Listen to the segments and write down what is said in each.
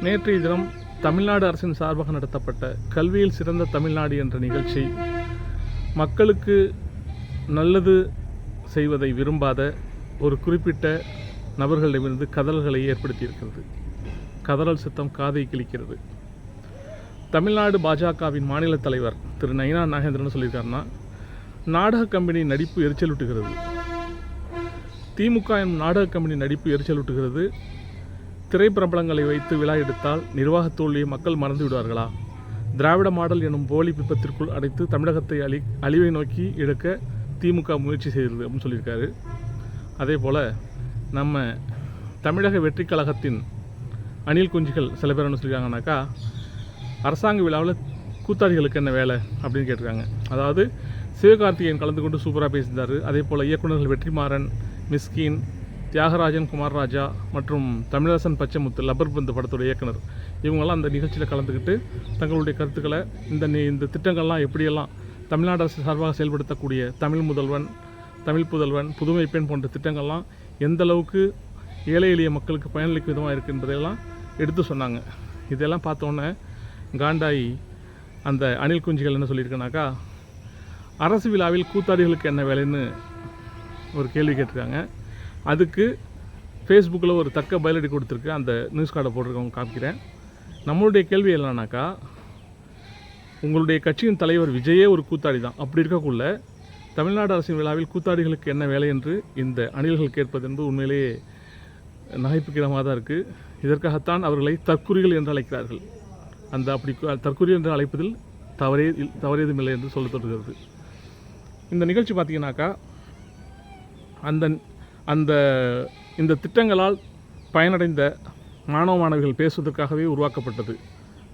நேற்றைய தினம் தமிழ்நாடு அரசின் சார்பாக நடத்தப்பட்ட கல்வியில் சிறந்த தமிழ்நாடு என்ற நிகழ்ச்சி மக்களுக்கு நல்லது செய்வதை விரும்பாத ஒரு குறிப்பிட்ட நபர்களிடமிருந்து கதல்களை ஏற்படுத்தியிருக்கிறது. கதறல் சித்தம் காதை கிழிக்கிறது. தமிழ்நாடு பாஜகவின் மாநில தலைவர் திரு நயினா நாகேந்திரன் சொல்லியிருக்காருன்னா நாடக கம்பெனி நடிப்பு எரிச்சலூட்டுகிறது. திமுக எனும் நாடக கம்பெனி நடிப்பு எரிச்சலூட்டுகிறது. திரைப்பிரபலங்களை வைத்து விழா எடுத்தால் நிர்வாகத் தோல்வியை மக்கள் மறந்து விடுவார்களா? திராவிட மாடல் எனும் போலி பிப்பத்திற்குள் அடைத்து தமிழகத்தை அழி அழிவை நோக்கி எடுக்க திமுக முயற்சி செய்கிறது அப்படின்னு சொல்லியிருக்காரு. அதே போல் நம்ம தமிழக வெற்றிக் கழகத்தின் அணில் குஞ்சுகள் சில பேர் என்ன சொல்லியிருக்காங்கனாக்கா அரசாங்க விழாவில் கூத்தாடிகளுக்கு என்ன வேலை அப்படின்னு கேட்டிருக்காங்க. அதாவது சிவகார்த்திகேயன் கலந்து கொண்டு சூப்பராக பேசியிருந்தார். அதே போல் இயக்குநர்கள் வெற்றிமாறன் மிஸ்கின் தியாகராஜன் குமார்ராஜா மற்றும் தமிழரசன் பச்சைமுத்து லப்பர் பந்து படத்தோட இயக்குனர். இவங்கெல்லாம் அந்த நிகழ்ச்சியில் கலந்துக்கிட்டு தங்களுடைய கருத்துக்களை இந்த நி- இந்த திட்டங்கள்லாம் எப்படியெல்லாம் தமிழ்நாடு அரசு சார்பாக செயல்படுத்தக்கூடிய தமிழ் முதல்வன் தமிழ் புதல்வன் புதுமை பெண் போன்ற திட்டங்கள்லாம் எந்த அளவுக்கு ஏழை எளிய மக்களுக்கு பயனளிக்கும் விதமாக இருக்குது என்பதையெல்லாம் எடுத்து சொன்னாங்க. இதெல்லாம் பார்த்தோன்னே காண்டாயி அந்த அணில் குஞ்சுகள் என்ன சொல்லியிருக்கனாக்கா அரசு விழாவில் கூத்தாடிகளுக்கு என்ன வேலைன்னு ஒரு கேள்வி கேட்டிருக்காங்க. அதுக்கு ஃபேஸ்புக்கில் ஒரு தக்க பதிலடி கொடுத்துருக்கு. அந்த நியூஸ் கார்டை போட்டிருக்கவங்க காமிக்கிறேன். நம்மளுடைய கேள்வி என்னன்னாக்கா உங்களுடைய கட்சியின் தலைவர் விஜயே ஒரு கூத்தாடி தான். அப்படி இருக்கக்குள்ள தமிழ்நாடு அரசின் விழாவில் கூத்தாடிகளுக்கு என்ன வேலை என்று இந்த அணில்கள் கேட்பது என்பது உண்மையிலேயே நகைப்புக்கிடமாக தான் இருக்குது இதற்காகத்தான் அவர்களை தற்குறிகள் என்று அழைக்கிறார்கள். அந்த அப்படி தற்குறிகள் தற்குறி என்று அழைப்பதில் தவறே தவறேதும் இல்லை என்று சொல்லத் தொடர்கிறது இந்த நிகழ்ச்சி பார்த்தீங்கன்னாக்கா அந்த அந்த இந்த திட்டங்களால் பயனடைந்த மாணவ மாணவிகள் பேசுவதற்காகவே உருவாக்கப்பட்டது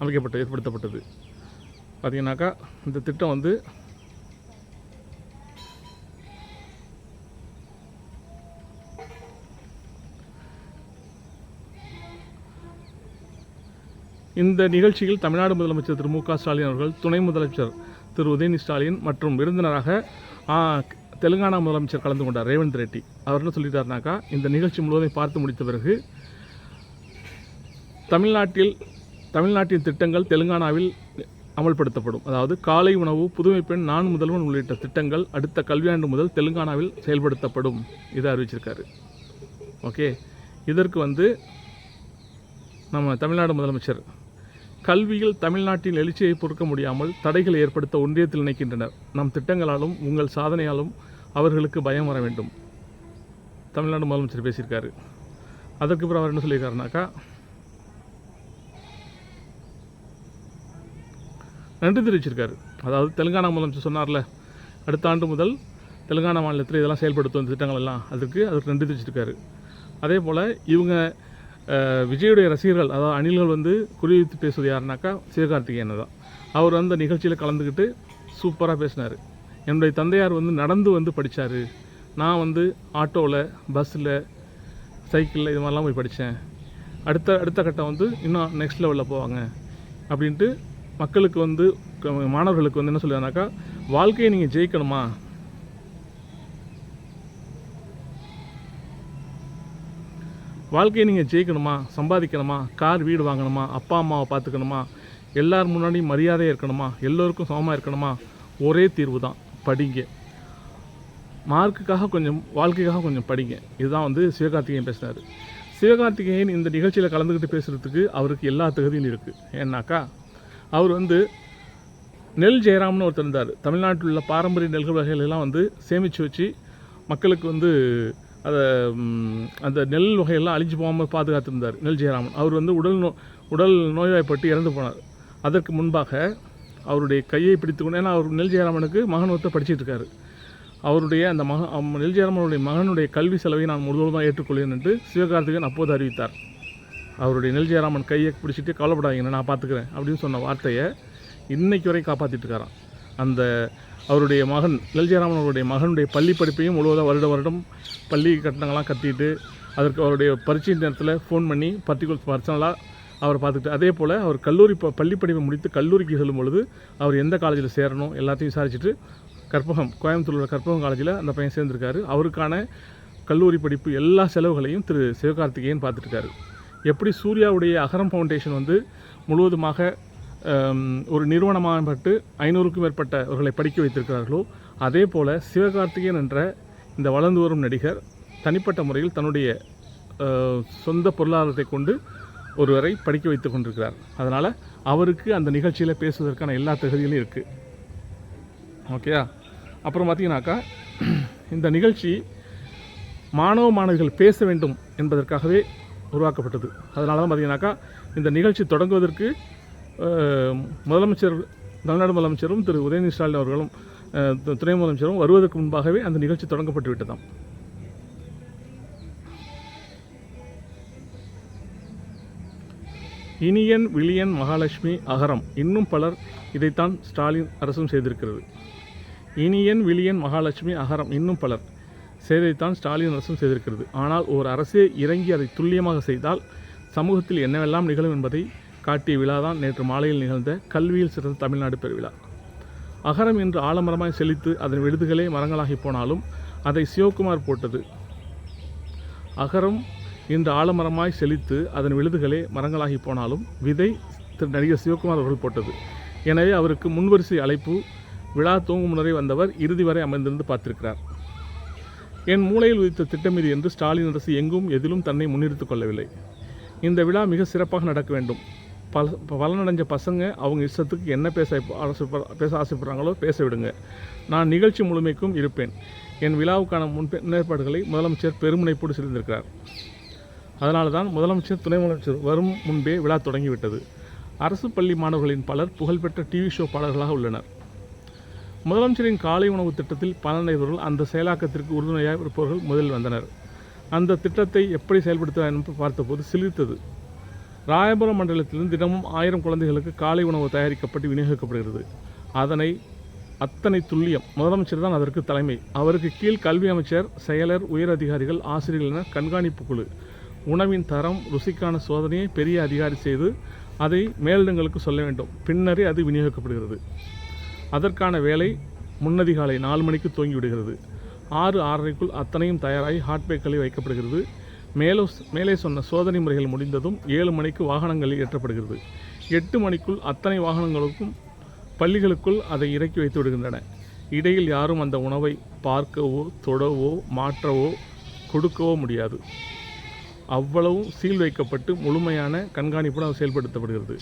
அமைக்கப்பட்டு ஏற்படுத்தப்பட்டது. பார்த்தீங்கன்னாக்கா இந்த திட்டம் வந்து இந்த நிகழ்ச்சியில் தமிழ்நாடு முதலமைச்சர் திரு மு க ஸ்டாலின் அவர்கள் துணை முதலமைச்சர் திரு உதயநிதி ஸ்டாலின் மற்றும் விருந்தினராக தெலுங்கானா முதலமைச்சர் கலந்து கொண்டார் ரேவந்த் ரெட்டி. அவர் என்ன சொல்லிட்டாருனாக்கா இந்த நிகழ்ச்சி முழுவதையும் பார்த்து முடித்த பிறகு தமிழ்நாட்டில் தமிழ்நாட்டின் திட்டங்கள் தெலுங்கானாவில் அமல்படுத்தப்படும். அதாவது காலை உணவு புதுமை பெண் நான் முதல்வன் உள்ளிட்ட திட்டங்கள் அடுத்த கல்வியாண்டு முதல் தெலுங்கானாவில் செயல்படுத்தப்படும். இதை அறிவிச்சிருக்காரு. ஓகே. இதற்கு வந்து நம்ம தமிழ்நாடு முதலமைச்சர் கல்வியில் தமிழ்நாட்டின் எழுச்சியை பொறுக்க முடியாமல் தடைகளை ஏற்படுத்த ஒன்றியத்தில் நினைக்கின்றனர். நம் திட்டங்களாலும் உங்கள் சாதனையாலும் அவர்களுக்கு பயம் வர வேண்டும். தமிழ்நாடு முதலமைச்சர் பேசியிருக்காரு. அதற்கு பிறகு அவர் என்ன சொல்லியிருக்காருனாக்கா நன்றி தெரிவிச்சிருக்காரு. அதாவது தெலுங்கானா முதலமைச்சர் சொன்னார்ல அடுத்த ஆண்டு முதல் தெலுங்கானா மாநிலத்தில் இதெல்லாம் செயல்படுத்தும் இந்த திட்டங்கள் எல்லாம் அதுக்கு அதுக்கு நன்றி தெரிவிச்சிருக்காரு. அதே போல் இவங்க விஜயுடைய ரசிகர்கள் அதாவது அணில்கள் வந்து குறிவித்து பேசுவது யாருனாக்கா சிவகார்த்திகேயன் தான். அவர் அந்த நிகழ்ச்சியில் கலந்துக்கிட்டு சூப்பராக பேசினார். என்னுடைய தந்தையார் வந்து நடந்து வந்து படித்தார் நான் வந்து ஆட்டோவில் பஸ்ஸில் சைக்கிளில் இது மாதிரிலாம் போய் படித்தேன் அடுத்த அடுத்த கட்டம் வந்து இன்னும் நெக்ஸ்ட் லெவலில் போவாங்க. அப்படின்ட்டு மக்களுக்கு வந்து க- மாணவர்களுக்கு வந்து என்ன சொல்லுவாங்கனாக்கா வாழ்க்கையை நீங்கள் ஜெயிக்கணுமா? வாழ்க்கையை நீங்கள் ஜெயிக்கணுமா? சம்பாதிக்கணுமா? கார் வீடு வாங்கணுமா? அப்பா அம்மாவை பார்த்துக்கணுமா? எல்லார் முன்னாடியும் மரியாதையாக இருக்கணுமா? எல்லோருக்கும் சமமாக இருக்கணுமா? ஒரே தீர்வு தான் படிங்க. மார்க்குக்காக கொஞ்சம் வாழ்க்கைக்காக கொஞ்சம் படிங்க. இதுதான் வந்து சிவகார்த்திகேயன் பேசினார். சிவகார்த்திகேயன் இந்த நிகழ்ச்சியில் கலந்துக்கிட்டு பேசுகிறதுக்கு அவருக்கு எல்லா தகுதியும் இருக்குது ஏன்னாக்கா அவர் வந்து நெல் ஜெயராம்னு ஒருத்தர் இருந்தார். தமிழ்நாட்டில் உள்ள பாரம்பரிய நெல்கள் வகைகள் எல்லாம் வந்து சேமித்து வச்சு மக்களுக்கு வந்து அதை அந்த நெல் வகையெல்லாம் அழிஞ்சு போகாமல் பாதுகாத்திருந்தார் நெல் ஜெயராமன். அவர் வந்து உடல் நோ உடல் நோய்வாய்ப்பட்டு இறந்து போனார். அதற்கு முன்பாக அவருடைய கையை பிடித்துக்கொண்டு ஏன்னா அவர் நெல் ஜெயராமனுக்கு மகன் ஒருத்தர் படிச்சிட்டு இருக்காரு. அவருடைய அந்த மக அம் நெல் ஜெயராமனுடைய மகனுடைய கல்வி செலவை நான் முழுவதுமாக ஏற்றுக்கொள்வேன் என்று சிவகார்த்திகன் அப்போது அறிவித்தார். அவருடைய நெல் ஜெயராமன் கையை பிடிச்சிட்டு கவலைப்படாதீங்க நான் பார்த்துக்கிறேன் அப்படின்னு சொன்ன வார்த்தையை இன்னைக்கு வரை காப்பாற்றிட்டு இருக்காராம். அந்த அவருடைய மகன் நெல் ஜெயராமன் அவருடைய மகனுடைய பள்ளி படிப்பையும் முழுவதும் வருட வருடம் பள்ளி கட்டணங்கள்லாம் கட்டிட்டு அதற்கு அவருடைய பரீட்சை நேரத்தில் ஃபோன் பண்ணி பர்டிகுலர் பர்சனலாக அவர் பார்த்துட்டு அதே போல் அவர் கல்லூரி ப பள்ளி படிப்பை முடித்து கல்லூரிக்கு செல்லும் பொழுது அவர் எந்த காலேஜில் சேரணும் எல்லாத்தையும் விசாரிச்சுட்டு கற்பகம் கோயம்புத்தூர் உள்ள கற்பகம் காலேஜில் அந்த பையன் சேர்ந்திருக்காரு. அவருக்கான கல்லூரி படிப்பு எல்லா செலவுகளையும் திரு சிவகார்த்திகேயன் பார்த்துட்டு எப்படி சூர்யாவுடைய அகரம் ஃபவுண்டேஷன் வந்து முழுவதுமாக ஒரு நிறுவனமாகப்பட்டு ஐநூறுக்கும் மேற்பட்டவர்களை படிக்க வைத்திருக்கிறார்களோ அதே போல் சிவகார்த்திகேயன் என்ற இந்த வளர்ந்து வரும் நடிகர் தனிப்பட்ட முறையில் தன்னுடைய சொந்த பொருளாதாரத்தை கொண்டு ஒருவரை படிக்க வைத்து கொண்டிருக்கிறார். அதனால் அவருக்கு அந்த நிகழ்ச்சியில் பேசுவதற்கான எல்லா தகுதிகளும் இருக்குது ஓகேயா அப்புறம் பார்த்தீங்கன்னாக்கா இந்த நிகழ்ச்சி மாணவ மாணவிகள் பேச வேண்டும் என்பதற்காகவே உருவாக்கப்பட்டது. அதனால தான் பார்த்தீங்கன்னாக்கா இந்த நிகழ்ச்சி தொடங்குவதற்கு முதலமைச்சர் தமிழ்நாடு முதலமைச்சரும் திரு உதயநிதி ஸ்டாலின் அவர்களும் துணை முதலமைச்சரும் வருவதற்கு முன்பாகவே அந்த நிகழ்ச்சி தொடங்கப்பட்டு விட்டதாம் இனியன் விளியன் மகாலட்சுமி அகரம் இன்னும் பலர் இதைத்தான் ஸ்டாலின் அரசும் செய்திருக்கிறது. இனியன் விளியன் மகாலட்சுமி அகரம் இன்னும் பலர் செய்தைத்தான் ஸ்டாலின் அரசும் செய்திருக்கிறது. ஆனால் ஒரு அரசே இறங்கி அதை துல்லியமாக செய்தால் சமூகத்தில் என்னவெல்லாம் நிகழும் என்பதை காட்டிய விழாதான் நேற்று மாலையில் நிகழ்ந்த கல்வியில் சிறந்த தமிழ்நாடு பெருவிழா. அகரம் என்று ஆலமரமாய் செழித்து அதன் விடுதுகளே மரங்களாகி போனாலும் அதை சிவகுமார் போட்டது. அகரம் இன்று ஆலமரமாய் செழித்து அதன் விழுதுகளே மரங்களாகி போனாலும் விதை திரு நடிகர் சிவகுமார் அவர்கள் போட்டது. எனவே அவருக்கு முன்வரிசை அழைப்பு விழா தூங்கும் முன்னரே வந்தவர் இறுதி வரை அமர்ந்திருந்து பார்த்திருக்கிறார். என் மூளையில் உதித்த திட்டம் இது என்று ஸ்டாலின் அரசு எங்கும் எதிலும் தன்னை முன்னிறுத்திக் கொள்ளவில்லை. இந்த விழா மிக சிறப்பாக நடக்க வேண்டும். பல பலனடைஞ்ச பசங்க அவங்க இஷ்டத்துக்கு என்ன பேச பேச ஆசைப்படுறாங்களோ பேச விடுங்க. நான் நிகழ்ச்சி முழுமைக்கும் இருப்பேன். என் விழாவுக்கான முன்பே முன்னேற்பாடுகளை முதலமைச்சர் பெருமுனைப்போடு செய்திருக்கிறார் அதனால தான் முதலமைச்சர் துணை முதலமைச்சர் வரும் முன்பே விழா தொடங்கிவிட்டது. அரசு பள்ளி மாணவர்களின் பலர் புகழ்பெற்ற டிவி ஷோ பாடல்களாக உள்ளனர். முதலமைச்சரின் காலை உணவு திட்டத்தில் பலனடைவர்கள் அந்த செயலாக்கத்திற்கு உறுதுணையாக இருப்பவர்கள் முதலில் வந்தனர். அந்த திட்டத்தை எப்படி செயல்படுத்தலாம் என்று பார்த்தபோது சிலிர்த்தது. ராயபுரம் மண்டலத்திலிருந்து தினமும் ஆயிரம் குழந்தைகளுக்கு காலை உணவு தயாரிக்கப்பட்டு விநியோகிக்கப்படுகிறது. அதனை அத்தனை துல்லியம் முதலமைச்சர் தான் அதற்கு தலைமை. அவருக்கு கீழ் கல்வி அமைச்சர் செயலர் உயர் அதிகாரிகள் ஆசிரியர்கள் என கண்காணிப்பு குழு. உணவின் தரம் ருசிக்கான சோதனையை பெரிய அதிகாரி செய்து அதை மேலிடங்களுக்கு சொல்ல வேண்டும். பின்னரே அது விநியோகிக்கப்படுகிறது. அதற்கான வேலை முன்னதிகாலை நாலு மணிக்கு தூங்கிவிடுகிறது ஆறு ஆறரைக்குள் அத்தனையும் தயாராகி ஹாட் பேக்கில் வைக்கப்படுகிறது. மேலே மேலே சொன்ன சோதனை முறைகள் முடிந்ததும் ஏழு மணிக்கு வாகனங்களில் ஏற்றப்படுகிறது. எட்டு மணிக்குள் அத்தனை வாகனங்களுக்கும் பள்ளிகளுக்குள் அதை இறக்கி வைத்து விடுகின்றன. இடையில் யாரும் அந்த உணவை பார்க்கவோ தொடவோ மாற்றவோ கொடுக்கவோ முடியாது. அவ்வளவும் சீல் வைக்கப்பட்டு முழுமையான கண்காணிப்புடன் செயல்படுத்தப்படுகிறது.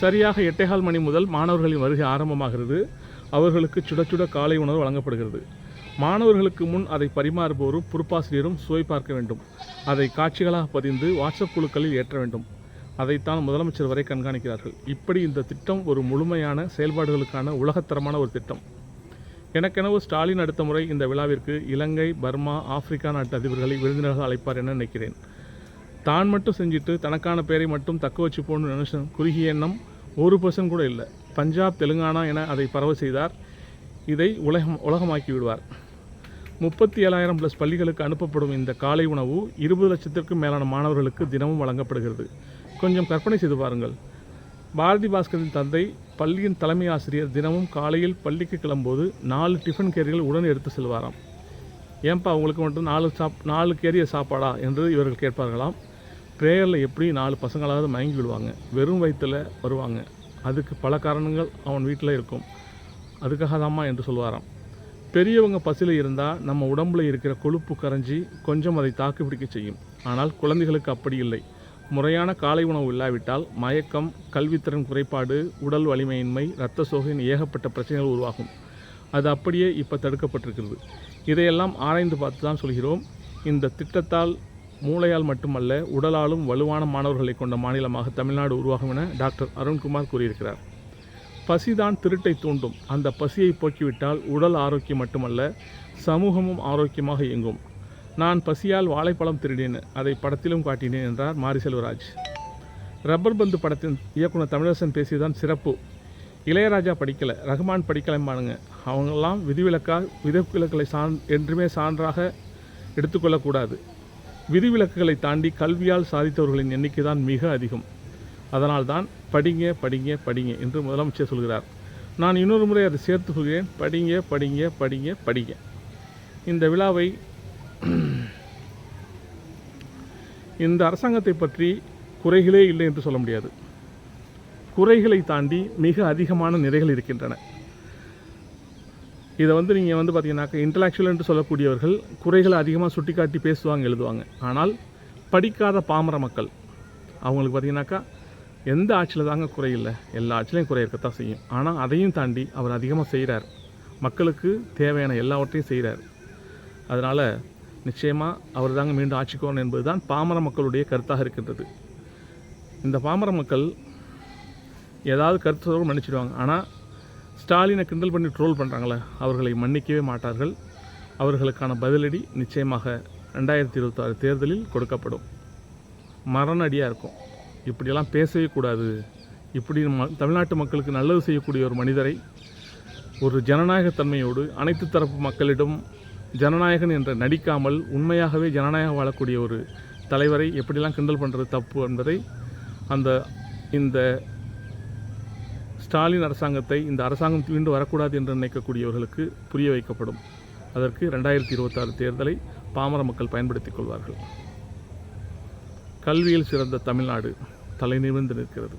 சரியாக எட்டேகால் மணி முதல் மாணவர்களின் வருகை ஆரம்பமாகிறது. அவர்களுக்கு சுட சுட காலை உணவு வழங்கப்படுகிறது. மாணவர்களுக்கு முன் அதை பரிமாறுபவரும் பொறுப்பாசிரியரும் சுவை பார்க்க வேண்டும். அதை காட்சிகளாக பதிந்து வாட்ஸ்அப் குழுக்களில் ஏற்ற வேண்டும். அதைத்தான் முதலமைச்சர் வரை கண்காணிக்கிறார்கள். இப்படி இந்த திட்டம் ஒரு முழுமையான செயல்பாடுகளுக்கான உலகத்தரமான ஒரு திட்டம். எனக்கெனவு ஸ்டாலின் அடுத்த முறை இந்த விழாவிற்கு இலங்கை பர்மா ஆப்பிரிக்கா நாட்டு அதிபர்களை விருந்தினர்கள் அழைப்பார் என நினைக்கிறேன். தான் மட்டும் செஞ்சுட்டு தனக்கான பெயரை மட்டும் தக்க வச்சு போகணும்னு நினைச்ச குறுகிய எண்ணம் ஒரு பர்சன்ட் கூட இல்லை. பஞ்சாப் தெலுங்கானா என அதை பரவ செய்தார். இதை உலகம் உலகமாக்கி விடுவார். முப்பத்தி ஏழாயிரம் ப்ளஸ் பள்ளிகளுக்கு அனுப்பப்படும் இந்த காலை உணவு இருபது லட்சத்திற்கும் மேலான மாணவர்களுக்கு தினமும் வழங்கப்படுகிறது. கொஞ்சம் கற்பனை செய்து பாருங்கள். பாரதி பாஸ்கரின் தந்தை பள்ளியின் தலைமை ஆசிரியர் தினமும் காலையில் பள்ளிக்கு கிளம்போது நாலு டிஃபன் கேரிகள் உடன் எடுத்து செல்வாராம். ஏன்பா உங்களுக்கு மட்டும் நாலு சாப் நாலு கேரியர் சாப்பாடா? என்று இவர்கள் கேட்பார்களாம். ப்ரேயரில் எப்படி நாலு பசங்களாவது மயங்கி விடுவாங்க வெறும் வயிற்றில் வருவாங்க. அதுக்கு பல காரணங்கள் அவன் வீட்டில் இருக்கும். அதுக்காக தாம்மா என்று சொல்வாராம். பெரியவங்க பசியில் இருந்தால் நம்ம உடம்புல இருக்கிற கொழுப்பு கரைஞ்சி கொஞ்சம் அதை தாக்கு பிடிக்க செய்யும். ஆனால் குழந்தைகளுக்கு அப்படி இல்லை. முறையான காலை உணவு இல்லாவிட்டால் மயக்கம் கல்வித்திறன் குறைபாடு உடல் வலிமையின்மை இரத்த சோகையின் ஏகப்பட்ட பிரச்சனைகள் உருவாகும். அது அப்படியே இப்போ தடுக்கப்பட்டிருக்கிறது. இதையெல்லாம் ஆராய்ந்து பார்த்து தான் சொல்கிறோம். இந்த திட்டத்தால் மூளையால் மட்டுமல்ல உடலாலும் வலுவான மாணவர்களை கொண்ட மாநிலமாக தமிழ்நாடு உருவாகும் என டாக்டர் அருண்குமார் கூறியிருக்கிறார். பசிதான் திருட்டை தூண்டும். அந்த பசியை போக்கிவிட்டால் உடல் ஆரோக்கியம் மட்டுமல்ல சமூகமும் ஆரோக்கியமாக இயங்கும். நான் பசியால் வாழைப்பழம் திருடினேன் அதை படத்திலும் காட்டினேன் என்றார் மாரி செல்வராஜ் ரப்பர் பந்து படத்தின் இயக்குனர் தமிழரசன் பேசியதான் சிறப்பு. இளையராஜா படிக்கலை ரஹ்மான் படிக்கலைம்பானுங்க அவங்கெல்லாம் விதிவிலக்கா விதிவிலக்களை சான் என்றுமே சான்றாக எடுத்துக்கொள்ளக்கூடாது. விதிவிலக்குகளை தாண்டி கல்வியால் சாதித்தவர்களின் எண்ணிக்கை தான் மிக அதிகம். அதனால்தான் படிங்க படிங்க படிங்க என்று முதலமைச்சர் சொல்கிறார். நான் இன்னொரு முறை அதை சேர்த்து சொல்கிறேன் படிங்க படிங்க படிங்க படிங்க. இந்த விழாவை இந்த அரசாங்கத்தை பற்றி குறைகளே இல்லை என்று சொல்ல முடியாது. குறைகளை தாண்டி மிக அதிகமான நிறைகள் இருக்கின்றன. இதை வந்து நீங்கள் வந்து பார்த்தீங்கன்னாக்கா இன்டலெக்சுவல் என்று சொல்லக்கூடியவர்கள் குறைகளை அதிகமாக சுட்டிக்காட்டி பேசுவாங்க எழுதுவாங்க. ஆனால் படிக்காத பாமர மக்கள் அவங்களுக்கு பார்த்தீங்கன்னாக்கா எந்த ஆட்சியில் தாங்க குறை இல்லை. எல்லா ஆட்சிலையும் குறை இருக்கத்தான் செய்யும். ஆனால் அதையும் தாண்டி அவர் அதிகமாக செய்கிறார் மக்களுக்கு தேவையான எல்லாவற்றையும் செய்கிறார் அதனால் நிச்சயமாக அவர் தாங்க மீண்டும் ஆட்சிக்கு வரணும் என்பது தான் பாமர மக்களுடைய கருத்தாக இருக்கின்றது. இந்த பாமர மக்கள் ஏதாவது கருத்து மன்னிச்சிடுவாங்க. ஆனால் ஸ்டாலினை கிண்டல் பண்ணி ட்ரோல் பண்ணுறாங்களே அவர்களை மன்னிக்கவே மாட்டார்கள். அவர்களுக்கான பதிலடி நிச்சயமாக ரெண்டாயிரத்தி இருபத்தாறு தேர்தலில் கொடுக்கப்படும். மரணடியாக இருக்கும். இப்படியெல்லாம் பேசவே கூடாது. இப்படி ம தமிழ்நாட்டு மக்களுக்கு நல்லது செய்யக்கூடிய ஒரு மனிதரை ஒரு ஜனநாயகத்தன்மையோடு அனைத்து தரப்பு மக்களிடம் ஜனநாயகன் என்று நடிக்காமல் உண்மையாகவே ஜனநாயகம் வாழக்கூடிய ஒரு தலைவரை எப்படிலாம் கிண்டல் பண்ணுறது தப்பு என்பதை அந்த இந்த ஸ்டாலின் அரசாங்கத்தை இந்த அரசாங்கம் மீண்டும் வரக்கூடாது என்று நினைக்கக்கூடியவர்களுக்கு புரிய வைக்கப்படும். அதற்கு ரெண்டாயிரத்தி இருபத்தாறு தேர்தலை பாமர மக்கள் பயன்படுத்திக் கொள்வார்கள். கல்வியில் சிறந்த தமிழ்நாடு தலைநிமிர்ந்து நிற்கிறது.